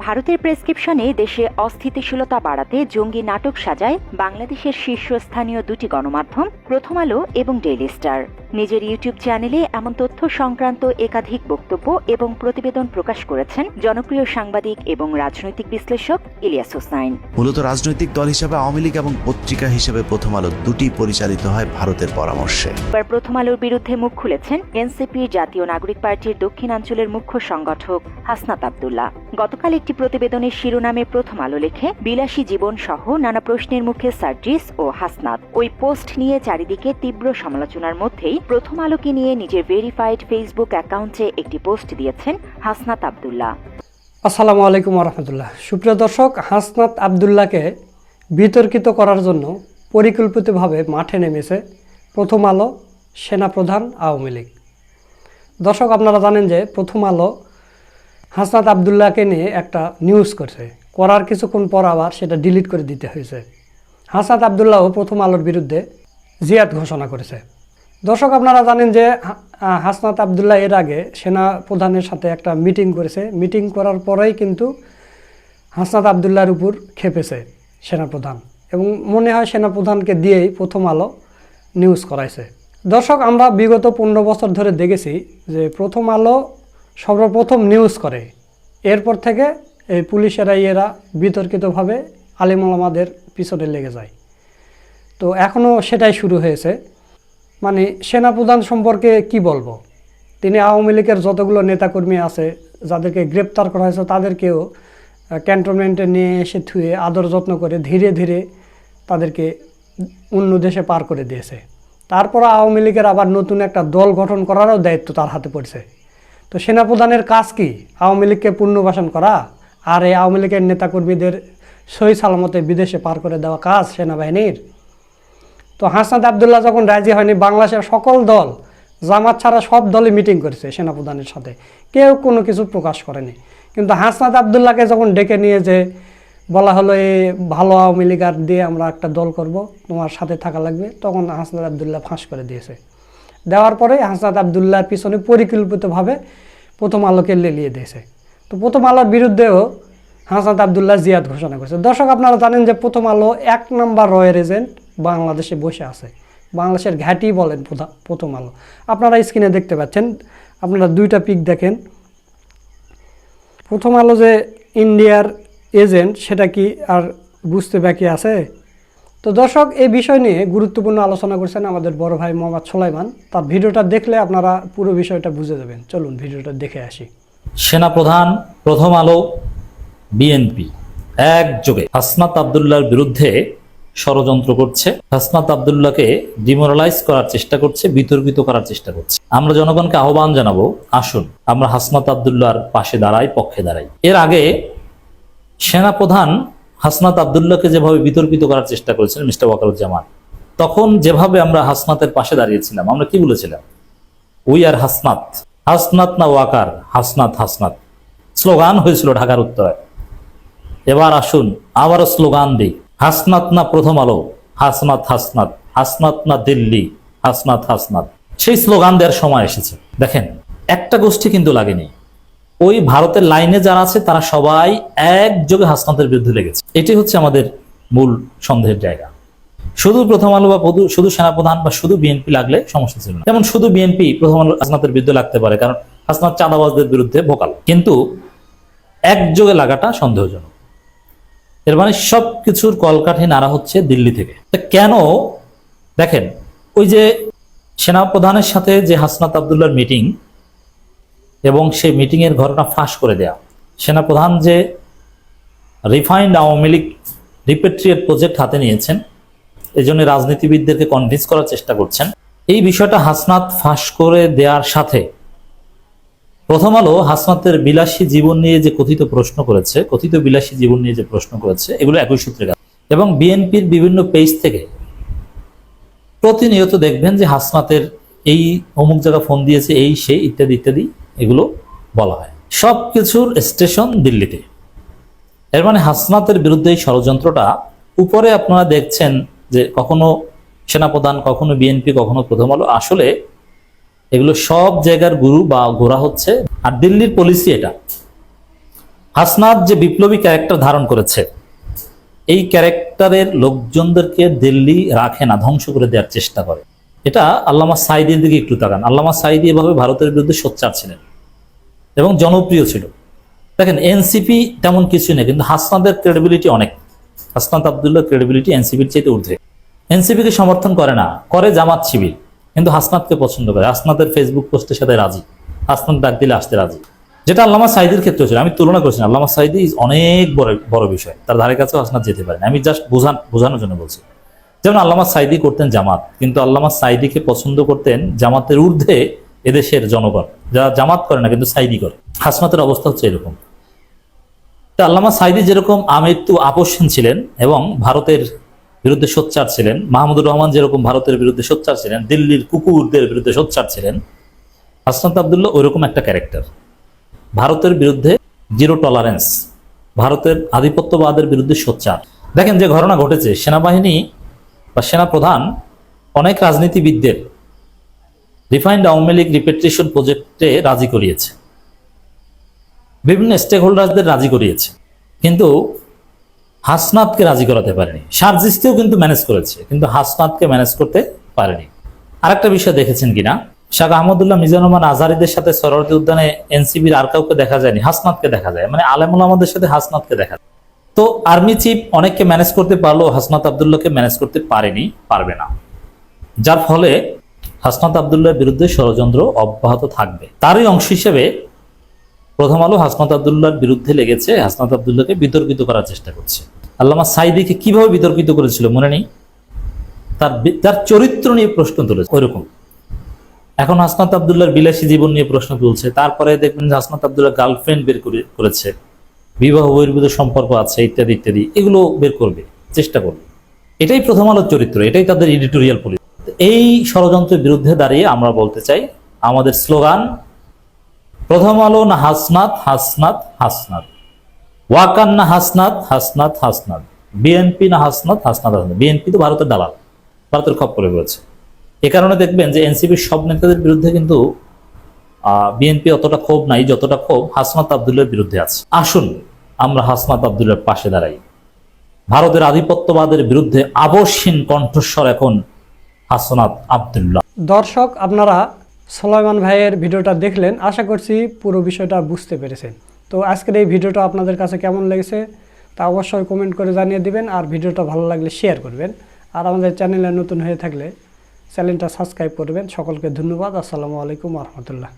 ভারতের প্রেসক্রিপশনে দেশে অস্থিতিশীলতা বাড়াতে জঙ্গি নাটক সাজায় বাংলাদেশের শীর্ষস্থানীয় দুটি গণমাধ্যম, প্রথম আলো এবং ডেইলি স্টার। নিজের ইউটিউব চ্যানেলে এমন তথ্য সংক্রান্ত একাধিক বক্তব্য এবং প্রতিবেদন প্রকাশ করেছেন জনপ্রিয় সাংবাদিক এবং রাজনৈতিক বিশ্লেষক ইলিয়াস হোসাইন মূলত রাজনৈতিক দল হিসেবে আওয়ামী লীগ এবং পত্রিকা হিসেবে প্রথম আলো দুটি পরিচালিত হয় ভারতের পরামর্শে। এবার প্রথম আলোর বিরুদ্ধে মুখ খুলেছেন এনসিপি জাতীয় নাগরিক পার্টির দক্ষিণাঞ্চলের মুখ্য সংগঠক হাসনাত আবদুল্লাহ। গতকাল একটি প্রতিবেদনের শিরোনামে প্রথম আলো লেখে বিলাসী জীবন সহ নানা প্রশ্নের মুখে সার্জিস ও হাসনাত। ওই পোস্ট নিয়ে চারিদিকে তীব্র সমালোচনার মধ্যেই প্রথম আলোকে নিয়ে নিজের ভেরিফাইড ফেসবুক অ্যাকাউন্টে একটি পোস্ট দিয়েছেন হাসনাত আবদুল্লাহ। আসসালামু আলাইকুম রহমতুল্লাহ সুপ্রিয় দর্শক, হাসনাত আবদুল্লাহকে বিতর্কিত করার জন্য পরিকল্পিতভাবে মাঠে নেমেছে প্রথম আলো সেনাপ্রধান আওয়ামী লীগ। দর্শক, আপনারা জানেন যে প্রথম আলো হাসনাত আবদুল্লাহকে নিয়ে একটা নিউজ করছে। করার কিছুক্ষণ পর আবার সেটা ডিলিট করে দিতে হয়েছে। হাসনাত আবদুল্লাহও প্রথম আলোর বিরুদ্ধে জিয়াদ ঘোষণা করেছে। দর্শক, আপনারা জানেন যে হাসনাত আবদুল্লাহ এর আগে সেনা প্রধানের সাথে একটা মিটিং করেছে। মিটিং করার পরেই কিন্তু হাসনাত আবদুল্লাহর উপর খেপেছে সেনাপ্রধান এবং মনে হয় সেনাপ্রধানকে দিয়েই প্রথম আলো নিউজ করাইছে। দর্শক, আমরা বিগত পনেরো বছর ধরে দেখেছি যে প্রথম আলো সর্বপ্রথম নিউজ করে। এরপর থেকে এই পুলিশেরা এরা বিতর্কিতভাবে আলিমালামাদের পিছনে লেগে যায়। তো এখনও সেটাই শুরু হয়েছে। মানে সেনাপ্রধান সম্পর্কে কি বলব? তিনি আওয়ামী লীগের যতগুলো নেতাকর্মী আছে, যাদেরকে গ্রেপ্তার করা হয়েছে, তাদেরকেও ক্যান্টনমেন্টে নিয়ে এসে থুয়ে আদর যত্ন করে ধীরে ধীরে তাদেরকে অন্য দেশে পার করে দিয়েছে। তারপর আওয়ামী লীগের আবার নতুন একটা দল গঠন করারও দায়িত্ব তার হাতে পড়ছে। তো সেনাপ্রধানের কাজ কি? আওয়ামী লীগকে পুনর্বাসন করা আর এই আওয়ামী লীগের নেতাকর্মীদের সই সালামতে বিদেশে পার করে দেওয়া কাজ সেনাবাহিনীর? তো হাসনাত আবদুল্লাহ যখন রাজি হয়নি, বাংলাদেশের সকল দল, জামাত ছাড়া সব দলই মিটিং করেছে সেনাপ্রধানের সাথে। কেউ কোনো কিছু প্রকাশ করেনি। কিন্তু হাসনাত আবদুল্লাহকে যখন ডেকে নিয়ে যে বলা হলো এই ভালো আওয়ামী লীগ আর দিয়ে আমরা একটা দল করব, তোমার সাথে থাকা লাগবে, তখন হাসনাত আবদুল্লাহ ফাঁস করে দিয়েছে। দেওয়ার পরে হাসনাত আবদুল্লাহর পিছনে পরিকল্পিতভাবে প্রথম আলোকে লেলিয়ে দিয়েছে। তো প্রথম আলোর বিরুদ্ধেও হাসনাত আবদুল্লাহ জিয়াদ ঘোষণা করেছে। দর্শক, আপনারা জানেন যে প্রথম আলো এক নম্বর রয়ের এজেন্ট। বাংলাদেশে বসে আছে। বাংলাদেশের ঘাঁটি বলেন প্রথম আলো। আপনারা স্ক্রিনে দেখতে পাচ্ছেন, আপনারা দুইটা পিক দেখেন। প্রথম আলো যে ইন্ডিয়ার এজেন্ট সেটা কি আর বুঝতে বাকি আছে? তো দর্শক, এই বিষয় নিয়ে গুরুত্বপূর্ণ আলোচনা করছেন আমাদের বড় ভাই মোহাম্মদ সোলাইমান। তার ভিডিওটা দেখলে আপনারা পুরো বিষয়টা বুঝে যাবেন। চলুন ভিডিওটা দেখে আসি। সেনাপ্রধান, প্রথম আলো বিএনপি একযোগে হাসনাত আবদুল্লাহর বিরুদ্ধে ষড়যন্ত্র করছে। হাসনাত আবদুল্লাহকে ডিমোরালাইজ করার চেষ্টা করছে, বিতর্কিত করার চেষ্টা করছে। আমরা জনগণকে আহ্বান জানাব, আসুন, আমরা হাসনাত আবদুল্লাহর পাশে দাঁড়াই, পক্ষে দাঁড়াই। এর আগে সেনাপ্রধান হাসনাত আবদুল্লাহকে যেভাবে বিতর্কিত করার চেষ্টা করেছিলেন মিস্টার ওয়াকারুজ্জামান, তখন যেভাবে আমরা হাসনাতের পাশে দাঁড়িয়েছিলাম, আমরা কি বলেছিলাম? উই আর হাসনাত হাসনাত না ওয়াকার, হাসনাত হাসনাত। স্লোগান হয়েছিল ঢাকার উত্তরে। এবার আসুন, আবারও স্লোগান দিই। হাসনাত না প্রথম আলো? হাসনাত হাসনাত। হাসনাত না দিল্লি? হাসনাত হাসনাত। সেই স্লোগান দেওয়ার সময় এসেছে। দেখেন, একটা গোষ্ঠী কিন্তু লাগেনি। ওই ভারতের লাইনে যারা আছে, তারা সবাই একযোগে হাসনাতের বিরুদ্ধে লেগেছে। এটি হচ্ছে আমাদের মূল সন্দেহের জায়গা। শুধু প্রথম আলো বা শুধু সেনাপ্রধান বা শুধু বিএনপি লাগলে সমস্যা ছিল যেমন শুধু বিএনপি প্রথম আলো হাসনাতের বিরুদ্ধে লাগতে পারে, কারণ হাসনাত চাঁদাবাজদের বিরুদ্ধে ভোকাল। কিন্তু একযোগে লাগাটা সন্দেহজনক। এর মানে সব কিছুর কলকাঠি নাড়া হচ্ছে দিল্লি থেকে। কেন? দেখেন, ওই যে সেনাপ্রধানের সাথে যে হাসনাত আবদুল্লার মিটিং এবং সেই মিটিং এর ঘটনা ফাঁস করে দেয়া, সেনাপ্রধান যে refined Awami League repatriate project হাতে নিয়েছেন এই জন্য রাজনীতিবিদদেরকে কনভিন্স করার চেষ্টা করছেন, এই বিষয়টা হাসনাত ফাঁস করে দেওয়ার সাথে প্রথম আলো হাসনাতের বিলাসী জীবন নিয়ে যে কথিত প্রশ্ন করেছে, কথিত বিলাসী জীবন নিয়ে যে প্রশ্ন করেছে, এগুলো একই সূত্রে। এবং বিএনপির বিভিন্ন পেজ থেকে প্রতিনিয়ত দেখবেন যে হাসনাতের এই অমুক জায়গা ফোন দিয়েছে, এই সে ইত্যাদি ইত্যাদি, এগুলো বলা হয়। সব কিছুর স্টেশন দিল্লিতে। এর মানে হাসনাতের বিরুদ্ধে এই ষড়যন্ত্রটা উপরে আপনারা দেখছেন যে কখনো সেনাপ্রধান, কখনো বিএনপি, কখনো প্রথম আলো। আসলে এগুলো সব জায়গার গুরু বা গোড়া হচ্ছে, আর দিল্লির পলিসি এটা। হাসনাত যে বিপ্লবী ক্যারেক্টার ধারণ করেছে, এই ক্যারেক্টারের লোকজনদেরকে দিল্লি রাখে না, ধ্বংস করে দেওয়ার চেষ্টা করে। এটা আল্লামা সাইদির দিকে একটু তাকান। আল্লামা সাইদি এভাবে ভারতের বিরুদ্ধে সোচ্চার ছিলেন এবং জনপ্রিয় ছিল। দেখেন এনসিপি তেমন কিছুই নেই, কিন্তু হাসনাদের ক্রেডিবিলিটি অনেক। হাসনাত আবদুল্লাহ ক্রেডিবিলিটি এনসিপির চাইতে ঊর্ধ্বে। এনসিপিকে সমর্থন করে না, করে জামাত শিবির। কিন্তু হাসনাতকে পছন্দ করে। হাসনাতের ফেসবুক পোস্টের সাথে রাজি। হাসনাত ডাক দিলে আসতে রাজি। যেটা আল্লামা সাইদির ক্ষেত্রে ছিল। আমি তুলনা করছি। আল্লামা সাইদি is অনেক বড় বড় বিষয়। তার ধারে কাছেও হাসনাত যেতে পারেন। আমি জাস্ট বোঝান, বোঝানোর জন্য বলছি। যেমন আল্লামা সাইদি করতেন জামাত। কিন্তু আল্লামা সাইদিকে পছন্দ করতেন জামাতের ঊর্ধ্বে এদেশের জনগণ। যারা জামাত করে না, কিন্তু সাইদি করে। হাসনাতের অবস্থা হচ্ছে এরকম। তা আল্লামা সাইদি যেরকম আমৃত্যু আপোষহীন ছিলেন এবং ভারতের বিরুদ্ধে সোচ্চার ছিলেন। মাহমুদুর রহমান যেরকম ভারতের বিরুদ্ধে সোচ্চার ছিলেন, দিল্লির কুকুরদের বিরুদ্ধে সোচ্চার ছিলেন, হাসনাত আবদুল্লাহ ওইরকম একটা ক্যারেক্টার। ভারতের বিরুদ্ধে জিরো টলারেন্স, ভারতের আধিপত্যবাদের বিরুদ্ধে সোচ্চার। দেখেন যে ঘটনা ঘটেছে, সেনাবাহিনী বা সেনা প্রধান অনেক রাজনীতিবিদদের রিফাইন্ড আওয়ামী লীগ রিপেট্রেশন প্রজেক্টে রাজি করিয়েছে। বিভিন্ন স্টেক হোল্ডারদের রাজি করিয়েছে। কিন্তু হাসনাতকে রাজি করাতে পারেনি। সার্জিসকেও কিন্তু ম্যানেজ করেছে, কিন্তু হাসনাতকে ম্যানেজ করতে পারেনি। আরেকটা বিষয় দেখেছেন কিনা? শাহ আহমদুল্লাহ মিজানুর রহমান আজহারিদের সাথে সরোয়ার্দী উদ্যানে এনসিবির আর কাউকে দেখা যায়নি, হাসনাতকে দেখা যায়। মানে আলেমুল আমাদের সাথে হাসনাতকে দেখা যায়। তো আর্মি চিফ অনেককে ম্যানেজ করতে পারল হাসনাত আবদুল্লাহকে ম্যানেজ করতে পারেনি, পারবে না। যার ফলে হাসনাত আবদুল্লাহর বিরুদ্ধে ষড়যন্ত্র অব্যাহত থাকবে। তারই অংশ হিসেবে প্রথম আলো হাসনাত আবদুল্লাহর বিরুদ্ধে লেগেছে। হাসনাত আবদুল্লাহকে বিতর্কিত করার চেষ্টা করছে। আল্লামা সাইদিকে কীভাবে বিতর্কিত করেছিল মনে নেই? তার তার চরিত্র নিয়ে প্রশ্ন তুলেছে, ওইরকম। এখন হাসনাত আবদুল্লাহর বিলাসী জীবন নিয়ে প্রশ্ন তুলছে। তারপরে দেখবেন যে হাসনাত আবদুল্লাহ গার্লফ্রেন্ড বের করে করেছে। বিবাহ, বহির্ভূত সম্পর্ক আছে, ইত্যাদি ইত্যাদি। এগুলো বের করবে, চেষ্টা করবে। এটাই প্রথম আলোর চরিত্র, এটাই তাদের এডিটোরিয়াল পলিসি এই ষড়যন্ত্রের বিরুদ্ধে দাঁড়িয়ে আমরা বলতে চাই, আমাদের স্লোগান প্রথম আলো না হাসনাত হাসনাত হাসনাত। ওয়াকান না হাসনাত হাসনাত হাসনাত। বিএনপি না হাসনাত হাসনাত হাসনাত। বিএনপি তো ভারতের দালাল, ভারতের খপ্পরে রয়েছে এ কারণে দেখবেন যে এনসিপির সব নেতাদের বিরুদ্ধে কিন্তু বিএনপি অতটা ক্ষোভ নাই, যতটা ক্ষোভ হাসনাত আবদুল্লার বিরুদ্ধে আছে। আসুন, আমরা হাসনাত আবদুল্লার পাশে দাঁড়াই। ভারতের আধিপত্যবাদের বিরুদ্ধে আবশ্যীন কণ্ঠস্বর এখন হাসনাত আবদুল্লাহ। দর্শক, আপনারা সোলাইমান ভাইয়ের ভিডিওটা দেখলেন, আশা করছি পুরো বিষয়টা বুঝতে পেরেছেন। তো আজকের এই ভিডিওটা আপনাদের কাছে কেমন লেগেছে তা অবশ্যই কমেন্ট করে জানিয়ে দিবেন আর ভিডিওটা ভালো লাগলে শেয়ার করবেন। আর আমাদের চ্যানেলে নতুন হয়ে থাকলে চ্যানেলটা সাবস্ক্রাইব করবেন। সকলকে ধন্যবাদ। আসসালামু আলাইকুম রহমতুল্লাহ।